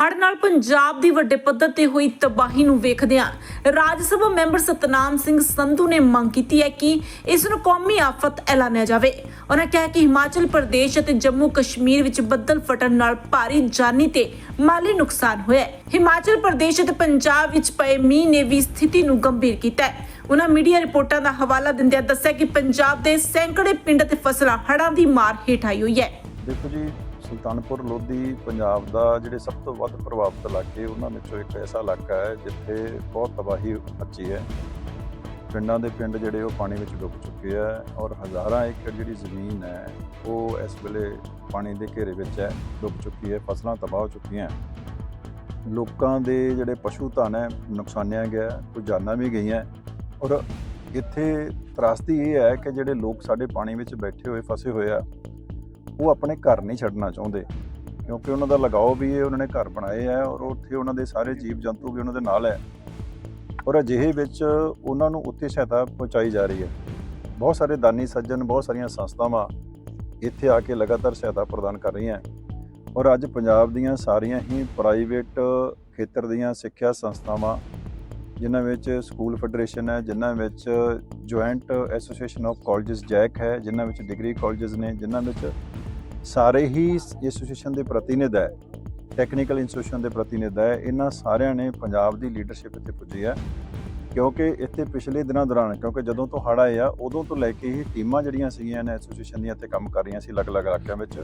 ਹੜ੍ਹ ਨਾਲ ਪੰਜਾਬ ਦੀ ਵੱਡੇ ਪੱਧਰ ਤੇ ਹੋਈ ਤਬਾਹੀ ਨੂੰ ਵੇਖਦਿਆਂ ਰਾਜ ਸਭਾ ਮੈਂਬਰ ਸਤਨਾਮ ਸਿੰਘ ਸੰਧੂ ਨੇ ਮੰਗ ਕੀਤੀ ਹੈ ਕਿ ਇਸ ਨੂੰ ਕੌਮੀ ਆਫਤ ਐਲਾਨਿਆ ਜਾਵੇ। ਉਹਨਾਂ ਕਿਹਾ ਕਿ ਹਿਮਾਚਲ ਪ੍ਰਦੇਸ਼ ਅਤੇ ਜੰਮੂ ਕਸ਼ਮੀਰ ਵਿੱਚ ਬੱਦਲ ਫਟਣ ਨਾਲ ਭਾਰੀ ਜਾਨੀ ਤੇ ਮਾਲੀ ਨੁਕਸਾਨ ਹੋਇਆ ਹੈ। ਹਿਮਾਚਲ ਪ੍ਰਦੇਸ਼ ਅਤੇ ਪੰਜਾਬ ਵਿੱਚ ਪਏ ਮੀਂਹ ਨੇ ਵੀ ਸਥਿਤੀ ਨੂੰ ਗੰਭੀਰ ਕੀਤਾ ਹੈ। ਉਹਨਾਂ ਮੀਡੀਆ ਰਿਪੋਰਟਾਂ ਦਾ ਹਵਾਲਾ ਦਿੰਦਿਆਂ ਦੱਸਿਆ ਕਿ ਪੰਜਾਬ ਦੇ ਸੈਂਕੜੇ ਪਿੰਡ ਤੇ ਫਸਲਾਂ ਹੜ੍ਹਾਂ ਦੀ ਮਾਰ ਹੇਠ ਆਈ ਹੋਈ ਹੈ। ਦੇਖੋ ਜੀ ਸੁਲਤਾਨਪੁਰ ਲੋਧੀ ਪੰਜਾਬ ਦਾ ਜਿਹੜੇ ਸਭ ਤੋਂ ਵੱਧ ਪ੍ਰਭਾਵਿਤ ਇਲਾਕੇ, ਉਹਨਾਂ ਵਿੱਚੋਂ ਇੱਕ ਐਸਾ ਇਲਾਕਾ ਹੈ ਜਿੱਥੇ ਬਹੁਤ ਤਬਾਹੀ ਮੱਚੀ ਹੈ। ਪਿੰਡਾਂ ਦੇ ਪਿੰਡ ਜਿਹੜੇ ਉਹ ਪਾਣੀ ਵਿੱਚ ਡੁੱਬ ਚੁੱਕੇ ਆ ਔਰ ਹਜ਼ਾਰਾਂ ਏਕੜ ਜਿਹੜੀ ਜ਼ਮੀਨ ਹੈ, ਉਹ ਇਸ ਵੇਲੇ ਪਾਣੀ ਦੇ ਘੇਰੇ ਵਿੱਚ ਹੈ, ਡੁੱਬ ਚੁੱਕੀ ਹੈ, ਫਸਲਾਂ ਤਬਾਹ ਹੋ ਚੁੱਕੀਆਂ ਲੋਕਾਂ ਦੇ ਜਿਹੜੇ ਪਸ਼ੂ ਧਨ ਹੈ, ਨੁਕਸਾਨਿਆ ਗਿਆ ਕੁਝ ਜਾਨਾਂ ਵੀ ਗਈਆਂ ਔਰ ਇੱਥੇ ਤਰਾਸਦੀ ਇਹ ਹੈ ਕਿ ਜਿਹੜੇ ਲੋਕ ਸਾਡੇ ਪਾਣੀ ਵਿੱਚ ਬੈਠੇ ਹੋਏ, ਫਸੇ ਹੋਏ ਆ ਉਹ ਆਪਣੇ ਘਰ ਨਹੀਂ ਛੱਡਣਾ ਚਾਹੁੰਦੇ। ਕਿਉਂਕਿ ਉਹਨਾਂ ਦਾ ਲਗਾਓ ਵੀ ਹੈ ਉਹਨਾਂ ਨੇ ਘਰ ਬਣਾਏ ਆ ਔਰ ਉੱਥੇ ਉਹਨਾਂ ਦੇ ਸਾਰੇ ਜੀਵ ਜੰਤੂ ਵੀ ਉਹਨਾਂ ਦੇ ਨਾਲ ਹੈ। ਔਰ ਅਜਿਹੇ ਵਿੱਚ ਉਹਨਾਂ ਨੂੰ ਉੱਥੇ ਸਹਾਇਤਾ ਪਹੁੰਚਾਈ ਜਾ ਰਹੀ ਹੈ। ਬਹੁਤ ਸਾਰੇ ਦਾਨੀ ਸੱਜਣ, ਬਹੁਤ ਸਾਰੀਆਂ ਸੰਸਥਾਵਾਂ ਇੱਥੇ ਆ ਕੇ ਲਗਾਤਾਰ ਸਹਾਇਤਾ ਪ੍ਰਦਾਨ ਕਰ ਰਹੀਆਂ। ਔਰ ਅੱਜ ਪੰਜਾਬ ਦੀਆਂ ਸਾਰੀਆਂ ਹੀ ਪ੍ਰਾਈਵੇਟ ਖੇਤਰ ਦੀਆਂ ਸਿੱਖਿਆ ਸੰਸਥਾਵਾਂ, ਜਿਨ੍ਹਾਂ ਵਿੱਚ ਸਕੂਲ ਫੈਡਰੇਸ਼ਨ ਹੈ, ਜਿਨ੍ਹਾਂ ਵਿੱਚ joint association of colleges JAC ਹੈ, ਜਿਨ੍ਹਾਂ ਵਿੱਚ ਡਿਗਰੀ ਕਾਲਜਸ ਨੇ, ਜਿਨ੍ਹਾਂ ਵਿੱਚ ਸਾਰੇ ਹੀ ਐਸੋਸੀਏਸ਼ਨ ਦੇ ਪ੍ਰਤੀਨਿਧ ਹੈ ਟੈਕਨੀਕਲ ਇੰਸਟੀਟਿਊਸ਼ਨ ਦੇ ਪ੍ਰਤੀਨਿਧ ਹੈ, ਇਹਨਾਂ ਸਾਰਿਆਂ ਨੇ ਪੰਜਾਬ ਦੀ ਲੀਡਰਸ਼ਿਪ ਇੱਥੇ ਪੁੱਜੀ ਹੈ। ਕਿਉਂਕਿ ਇੱਥੇ ਪਿਛਲੇ ਦਿਨਾਂ ਦੌਰਾਨ, ਕਿਉਂਕਿ ਜਦੋਂ ਤੋਂ ਹੜ੍ਹ ਆਏ ਆ, ਉਦੋਂ ਤੋਂ ਲੈ ਕੇ ਹੀ ਟੀਮਾਂ ਜਿਹੜੀਆਂ ਸੀਗੀਆਂ ਨੇ ਐਸੋਸੀਏਸ਼ਨ ਦੀਆਂ ਇੱਥੇ ਕੰਮ ਕਰ ਰਹੀਆਂ ਸੀ ਅਲੱਗ-ਅਲੱਗ ਇਲਾਕਿਆਂ ਵਿੱਚ।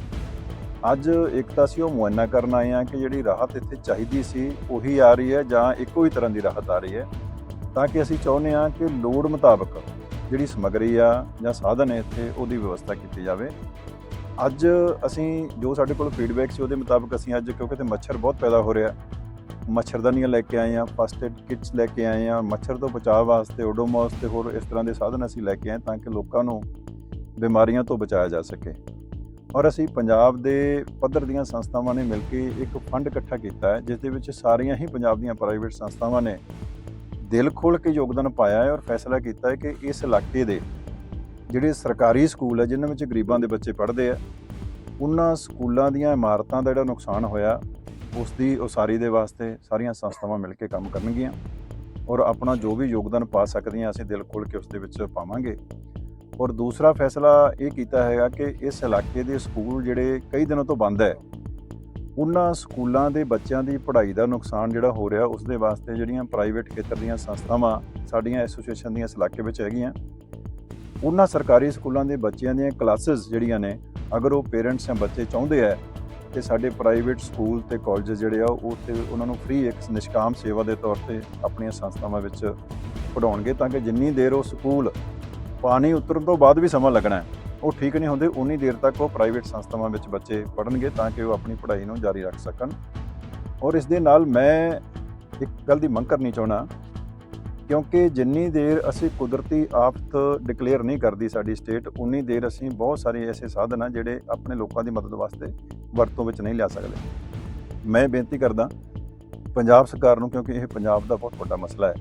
ਅੱਜ ਇੱਕ ਤਾਂ ਅਸੀਂ ਉਹ ਮੁਆਇਨਾ ਕਰਨ ਆਏ ਆ ਕਿ ਜਿਹੜੀ ਰਾਹਤ ਇੱਥੇ ਚਾਹੀਦੀ ਸੀ, ਉਹੀ ਆ ਰਹੀ ਹੈ ਜਾਂ ਇੱਕੋ ਹੀ ਤਰ੍ਹਾਂ ਦੀ ਰਾਹਤ ਆ ਰਹੀ ਹੈ। ਤਾਂ ਕਿ ਅਸੀਂ ਚਾਹੁੰਦੇ ਆ ਕਿ ਲੋੜ ਮੁਤਾਬਕ ਜਿਹੜੀ ਸਮੱਗਰੀ ਆ ਜਾਂ ਸਾਧਨ ਹੈ ਇੱਥੇ, ਉਹਦੀ ਵਿਵਸਥਾ ਕੀਤੀ ਜਾਵੇ। ਅੱਜ ਅਸੀਂ ਜੋ ਸਾਡੇ ਕੋਲ ਫੀਡਬੈਕ ਸੀ ਉਹਦੇ ਮੁਤਾਬਕ ਅਸੀਂ ਅੱਜ ਕਿਉਂਕਿ ਤੇ ਮੱਛਰ ਬਹੁਤ ਪੈਦਾ ਹੋ ਰਿਹਾ। ਮੱਛਰਦਾਨੀਆਂ ਲੈ ਕੇ ਆਏ ਆ ਫਸਟ ਏਡ ਕਿਟਸ ਲੈ ਕੇ ਆਏ ਆ ਮੱਛਰ ਤੋਂ ਬਚਾਅ ਵਾਸਤੇ ਓਡੋਮੋਸ ਤੇ ਹੋਰ ਇਸ ਤਰ੍ਹਾਂ ਦੇ ਸਾਧਨ ਅਸੀਂ ਲੈ ਕੇ ਆਏ ਤਾਂ ਕਿ ਲੋਕਾਂ ਨੂੰ ਬਿਮਾਰੀਆਂ ਤੋਂ ਬਚਾਇਆ ਜਾ ਸਕੇ। ਔਰ ਅਸੀਂ ਪੰਜਾਬ ਦੇ ਪੱਧਰ ਦੀਆਂ ਸੰਸਥਾਵਾਂ ਨੇ ਮਿਲ ਕੇ ਇੱਕ ਫੰਡ ਇਕੱਠਾ ਕੀਤਾ ਹੈ, ਜਿਸ ਦੇ ਵਿੱਚ ਸਾਰੀਆਂ ਹੀ ਪੰਜਾਬ ਦੀਆਂ ਪ੍ਰਾਈਵੇਟ ਸੰਸਥਾਵਾਂ ਨੇ ਦਿਲ ਖੋਲ੍ਹ ਕੇ ਯੋਗਦਾਨ ਪਾਇਆ ਹੈ ਔਰ ਫੈਸਲਾ ਕੀਤਾ ਹੈ ਕਿ ਇਸ ਇਲਾਕੇ ਦੇ ਜਿਹੜੇ ਸਰਕਾਰੀ ਸਕੂਲ ਹੈ, ਜਿਨ੍ਹਾਂ ਵਿੱਚ ਗਰੀਬਾਂ ਦੇ ਬੱਚੇ ਪੜ੍ਹਦੇ ਆ ਉਹਨਾਂ ਸਕੂਲਾਂ ਦੀਆਂ ਇਮਾਰਤਾਂ ਦਾ ਜਿਹੜਾ ਨੁਕਸਾਨ ਹੋਇਆ ਉਸ ਦੀ ਉਸਾਰੀ ਦੇ ਵਾਸਤੇ ਸਾਰੀਆਂ ਸੰਸਥਾਵਾਂ ਮਿਲ ਕੇ ਕੰਮ ਕਰਨਗੀਆਂ ਔਰ ਆਪਣਾ ਜੋ ਵੀ ਯੋਗਦਾਨ ਪਾ ਸਕਦੀਆਂ ਅਸੀਂ ਦਿਲ ਖੋਲ੍ਹ ਕੇ ਉਸ ਦੇ ਵਿੱਚ ਪਾਵਾਂਗੇ। ਔਰ ਦੂਸਰਾ ਫੈਸਲਾ ਇਹ ਕੀਤਾ ਹੈਗਾ ਕਿ ਇਸ ਇਲਾਕੇ ਦੇ ਸਕੂਲ ਜਿਹੜੇ ਕਈ ਦਿਨਾਂ ਤੋਂ ਬੰਦ ਹੈ, ਉਹਨਾਂ ਸਕੂਲਾਂ ਦੇ ਬੱਚਿਆਂ ਦੀ ਪੜ੍ਹਾਈ ਦਾ ਨੁਕਸਾਨ ਜਿਹੜਾ ਹੋ ਰਿਹਾ ਉਸ ਦੇ ਵਾਸਤੇ ਜਿਹੜੀਆਂ ਪ੍ਰਾਈਵੇਟ ਖੇਤਰ ਦੀਆਂ ਸੰਸਥਾਵਾਂ ਸਾਡੀਆਂ ਐਸੋਸੀਏਸ਼ਨ ਦੀਆਂ ਇਸ ਇਲਾਕੇ ਵਿੱਚ ਹੈਗੀਆਂ, ਉਹਨਾਂ ਸਰਕਾਰੀ ਸਕੂਲਾਂ ਦੇ ਬੱਚਿਆਂ ਦੀਆਂ ਕਲਾਸਿਸ ਜਿਹੜੀਆਂ ਨੇ ਅਗਰ ਉਹ ਪੇਰੈਂਟਸ ਜਾਂ ਬੱਚੇ ਚਾਹੁੰਦੇ ਆ ਕਿ ਸਾਡੇ ਪ੍ਰਾਈਵੇਟ ਸਕੂਲ ਤੇ ਕਾਲਜ ਜਿਹੜੇ ਆ, ਉਹ ਤੇ ਉਹਨਾਂ ਨੂੰ ਫ੍ਰੀ ਇੱਕ ਨਿਸ਼ਕਾਮ ਸੇਵਾ ਦੇ ਤੌਰ ਤੇ ਆਪਣੀਆਂ ਸੰਸਥਾਵਾਂ ਵਿੱਚ ਪੜਾਉਣਗੇ ਤਾਂ ਕਿ ਜਿੰਨੀ ਦੇਰ ਉਹ ਸਕੂਲ ਪਾਣੀ ਉਤਰਨ ਤੋਂ ਬਾਅਦ ਵੀ ਸਮਾਂ ਲੱਗਣਾ ਹੈ, ਉਹ ਠੀਕ ਨਹੀਂ ਹੁੰਦੇ, ਉਨੀ ਦੇਰ ਤੱਕ ਉਹ ਪ੍ਰਾਈਵੇਟ ਸੰਸਥਾਵਾਂ ਵਿੱਚ ਬੱਚੇ ਪੜਨਗੇ ਤਾਂ ਕਿ ਉਹ ਆਪਣੀ ਪੜ੍ਹਾਈ ਨੂੰ ਜਾਰੀ ਰੱਖ ਸਕਣ। ਔਰ ਇਸ ਦੇ ਨਾਲ ਮੈਂ ਇੱਕ ਗੱਲ ਦੀ ਮੰਗ ਕਰਨੀ ਚਾਹਣਾ ਕਿਉਂਕਿ ਜਿੰਨੀ ਦੇਰ ਅਸੀਂ ਕੁਦਰਤੀ ਆਫਤ ਡਿਕਲੇਅਰ ਨਹੀਂ ਕਰਦੀ ਸਾਡੀ ਸਟੇਟ ਉਨੀ ਦੇਰ ਅਸੀਂ ਬਹੁਤ ਸਾਰੇ ਐਸੇ ਸਾਧਨ ਆ ਜਿਹੜੇ ਆਪਣੇ ਲੋਕਾਂ ਦੀ ਮਦਦ ਵਾਸਤੇ ਵਰਤੋਂ ਵਿੱਚ ਨਹੀਂ ਲਿਆ ਸਕਦੇ। ਮੈਂ ਬੇਨਤੀ ਕਰਦਾ ਪੰਜਾਬ ਸਰਕਾਰ ਨੂੰ, ਕਿਉਂਕਿ ਇਹ ਪੰਜਾਬ ਦਾ ਬਹੁਤ ਵੱਡਾ ਮਸਲਾ ਹੈ,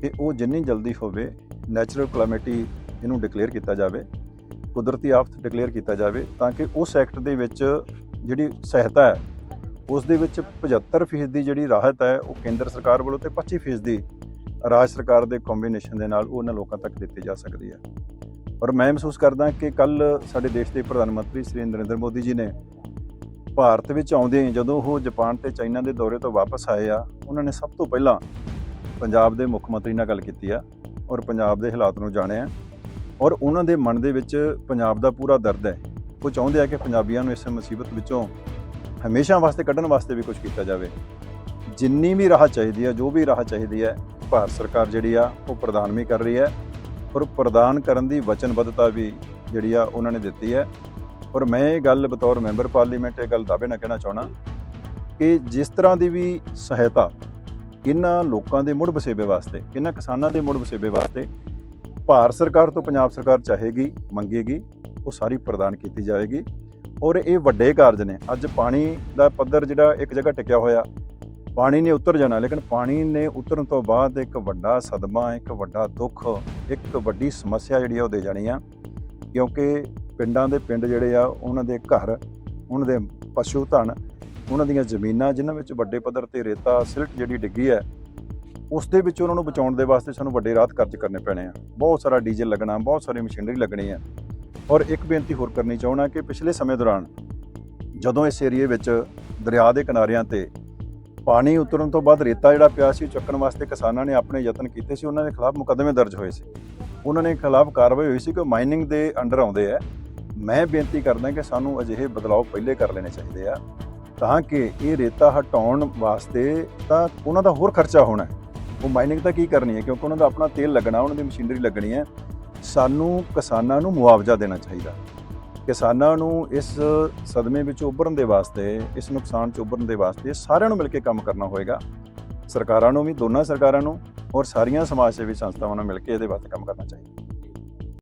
ਕਿ ਉਹ ਜਿੰਨੀ ਜਲਦੀ ਹੋਵੇ ਨੈਚੁਰਲ ਕਲੈਮਿਟੀ ਇਹਨੂੰ ਡਿਕਲੇਅਰ ਕੀਤਾ ਜਾਵੇ, ਕੁਦਰਤੀ ਆਫਤ ਡਿਕਲੇਅਰ ਕੀਤਾ ਜਾਵੇ, ਤਾਂ ਕਿ ਉਸ ਐਕਟ ਦੇ ਵਿੱਚ ਜਿਹੜੀ ਸਹਾਇਤਾ ਹੈ, ਉਸ ਦੇ ਵਿੱਚ 75% ਦੀ ਜਿਹੜੀ ਰਾਹਤ ਹੈ, ਉਹ ਕੇਂਦਰ ਸਰਕਾਰ ਵੱਲੋਂ ਤੇ 25% ਦੀ ਰਾਜ ਸਰਕਾਰ ਦੇ ਕੰਬੀਨੇਸ਼ਨ ਦੇ ਨਾਲ ਉਹਨਾਂ ਲੋਕਾਂ ਤੱਕ ਦਿੱਤੀ ਜਾ ਸਕਦੀ ਹੈ। ਔਰ ਮੈਂ ਮਹਿਸੂਸ ਕਰਦਾ ਕਿ ਕੱਲ ਸਾਡੇ ਦੇਸ਼ ਦੇ ਪ੍ਰਧਾਨ ਮੰਤਰੀ ਸ੍ਰੀ ਨਰਿੰਦਰ ਮੋਦੀ ਜੀ ਨੇ ਭਾਰਤ ਵਿੱਚ ਆਉਂਦੇ ਜਦੋਂ ਉਹ ਜਾਪਾਨ ਤੇ ਚਾਈਨਾ ਦੇ ਦੌਰੇ ਤੋਂ ਵਾਪਸ ਆਏ ਆ, ਉਹਨਾਂ ਨੇ ਸਭ ਤੋਂ ਪਹਿਲਾਂ ਪੰਜਾਬ ਦੇ ਮੁੱਖ ਮੰਤਰੀ ਨਾਲ ਗੱਲ ਕੀਤੀ ਆ ਔਰ ਪੰਜਾਬ ਦੇ ਹਾਲਾਤ ਨੂੰ ਜਾਣਿਆ ਔਰ ਉਹਨਾਂ ਦੇ ਮਨ ਦੇ ਵਿੱਚ ਪੰਜਾਬ ਦਾ ਪੂਰਾ ਦਰਦ ਹੈ। ਉਹ ਚਾਹੁੰਦੇ ਆ ਕਿ ਪੰਜਾਬੀਆਂ ਨੂੰ ਇਸ ਮੁਸੀਬਤ ਵਿੱਚੋਂ ਹਮੇਸ਼ਾ ਵਾਸਤੇ ਕੱਢਣ ਵਾਸਤੇ ਵੀ ਕੁਝ ਕੀਤਾ ਜਾਵੇ। ਜਿੰਨੀ ਵੀ ਰਾਹ ਚਾਹੀਦੀ ਹੈ, ਜੋ ਵੀ ਰਾਹ ਚਾਹੀਦੀ ਹੈ ਭਾਰਤ ਸਰਕਾਰ ਜਿਹੜੀ ਆ, ਉਹ ਪ੍ਰਦਾਨ ਵੀ ਕਰ ਰਹੀ ਹੈ ਔਰ ਪ੍ਰਦਾਨ ਕਰਨ ਦੀ ਵਚਨਬੱਧਤਾ ਵੀ ਜਿਹੜੀ ਆ, ਉਹਨਾਂ ਨੇ ਦਿੱਤੀ ਹੈ। ਔਰ ਮੈਂ ਇਹ ਗੱਲ ਬਤੌਰ ਮੈਂਬਰ ਪਾਰਲੀਮੈਂਟ ਇਹ ਗੱਲ ਦਾਅਵੇ ਨਾਲ ਕਹਿਣਾ ਚਾਹਣਾ ਕਿ ਜਿਸ ਤਰ੍ਹਾਂ ਦੀ ਵੀ ਸਹਾਇਤਾ ਇਹਨਾਂ ਲੋਕਾਂ ਦੇ ਮੁੜ ਵਸੇਬੇ ਵਾਸਤੇ, ਇਹਨਾਂ ਕਿਸਾਨਾਂ ਦੇ ਮੁੜ ਵਸੇਬੇ ਵਾਸਤੇ ਭਾਰਤ ਸਰਕਾਰ ਤੋਂ ਪੰਜਾਬ ਸਰਕਾਰ ਚਾਹੇਗੀ, ਮੰਗੇਗੀ, ਉਹ ਸਾਰੀ ਪ੍ਰਦਾਨ ਕੀਤੀ ਜਾਏਗੀ। ਔਰ ਇਹ ਵੱਡੇ ਕਾਰਜ ਨੇ। ਅੱਜ ਪਾਣੀ ਦਾ ਪੱਧਰ ਜਿਹੜਾ ਇੱਕ ਜਗ੍ਹਾ ਟਿਕਿਆ ਹੋਇਆ ਪਾਣੀ ਨੇ ਉਤਰ ਜਾਣਾ, ਲੇਕਿਨ ਪਾਣੀ ਨੇ ਉਤਰਨ ਤੋਂ ਬਾਅਦ ਇੱਕ ਵੱਡਾ ਸਦਮਾ, ਇੱਕ ਵੱਡਾ ਦੁੱਖ, ਇੱਕ ਵੱਡੀ ਸਮੱਸਿਆ ਜਿਹੜੀ ਆ ਉਹ ਦੇ ਜਾਣੀ ਆ, ਕਿਉਂਕਿ ਪਿੰਡਾਂ ਦੇ ਪਿੰਡ ਜਿਹੜੇ ਆ, ਉਹਨਾਂ ਦੇ ਘਰ, ਉਹਨਾਂ ਦੇ ਪਸ਼ੂ ਧਨ, ਉਹਨਾਂ ਦੀਆਂ ਜ਼ਮੀਨਾਂ, ਜਿਨ੍ਹਾਂ ਵਿੱਚ ਵੱਡੇ ਪੱਧਰ ਤੇ ਰੇਤਾ, ਸਿਲਟ ਜਿਹੜੀ ਡਿੱਗੀ ਹੈ, ਉਸ ਦੇ ਵਿੱਚ ਉਹਨਾਂ ਨੂੰ ਬਚਾਉਣ ਦੇ ਵਾਸਤੇ ਸਾਨੂੰ ਵੱਡੇ ਰਾਹਤ ਖਰਚ ਕਰਨੇ ਪੈਣੇ ਆ। ਬਹੁਤ ਸਾਰਾ ਡੀਜ਼ਲ ਲੱਗਣਾ, ਬਹੁਤ ਸਾਰੀ ਮਸ਼ੀਨਰੀ ਲੱਗਣੀ ਹੈ ਔਰ ਇੱਕ ਬੇਨਤੀ ਹੋਰ ਕਰਨੀ ਚਾਹਣਾ ਕਿ ਪਿਛਲੇ ਸਮੇਂ ਦੌਰਾਨ ਜਦੋਂ ਇਸ ਏਰੀਏ ਵਿੱਚ ਦਰਿਆ ਦੇ ਕਿਨਾਰਿਆਂ ਤੇ ਪਾਣੀ ਉਤਰਨ ਤੋਂ ਬਾਅਦ ਰੇਤਾ ਜਿਹੜਾ ਪਿਆ ਸੀ, ਉਹ ਚੱਕਣ ਵਾਸਤੇ ਕਿਸਾਨਾਂ ਨੇ ਆਪਣੇ ਯਤਨ ਕੀਤੇ ਸੀ। ਉਹਨਾਂ ਦੇ ਖਿਲਾਫ ਮੁਕੱਦਮੇ ਦਰਜ ਹੋਏ ਸੀ। ਉਹਨਾਂ ਨੇ ਖਿਲਾਫ ਕਾਰਵਾਈ ਹੋਈ ਸੀ ਕਿ ਮਾਈਨਿੰਗ ਦੇ ਅੰਡਰ ਆਉਂਦੇ ਆ। ਮੈਂ ਬੇਨਤੀ ਕਰਦਾ ਕਿ ਸਾਨੂੰ ਅਜਿਹੇ ਬਦਲਾਅ ਪਹਿਲੇ ਕਰ ਲੈਣੇ ਚਾਹੀਦੇ ਆ, ਤਾਂ ਕਿ ਇਹ ਰੇਤਾ ਹਟਾਉਣ ਵਾਸਤੇ ਤਾਂ ਉਹਨਾਂ ਦਾ ਹੋਰ ਖਰਚਾ ਹੋਣਾ ਉਹ ਮਾਈਨਿੰਗ ਤਾਂ ਕੀ ਕਰਨੀ ਹੈ? ਕਿਉਂਕਿ ਉਹਨਾਂ ਦਾ ਆਪਣਾ ਤੇਲ ਲੱਗਣਾ, ਉਹਨਾਂ ਦੀ ਮਸ਼ੀਨਰੀ ਲੱਗਣੀ ਹੈ। ਸਾਨੂੰ ਕਿਸਾਨਾਂ ਨੂੰ ਮੁਆਵਜ਼ਾ ਦੇਣਾ ਚਾਹੀਦਾ। ਕਿਸਾਨਾਂ ਨੂੰ ਇਸ ਸਦਮੇ ਵਿੱਚ ਉੱਭਰਨ ਦੇ ਵਾਸਤੇ, ਇਸ ਨੁਕਸਾਨ 'ਚ ਉੱਭਰਨ ਦੇ ਵਾਸਤੇ ਸਾਰਿਆਂ ਨੂੰ ਮਿਲ ਕੇ ਕੰਮ ਕਰਨਾ ਹੋਏਗਾ। ਸਰਕਾਰਾਂ ਨੂੰ ਵੀ, ਦੋਨਾਂ ਸਰਕਾਰਾਂ ਨੂੰ ਔਰ ਸਾਰੀਆਂ ਸਮਾਜ ਸੇਵੀ ਸੰਸਥਾਵਾਂ ਨੂੰ ਮਿਲ ਕੇ ਇਹਦੇ ਵਾਸਤੇ ਕੰਮ ਕਰਨਾ ਚਾਹੀਦਾ।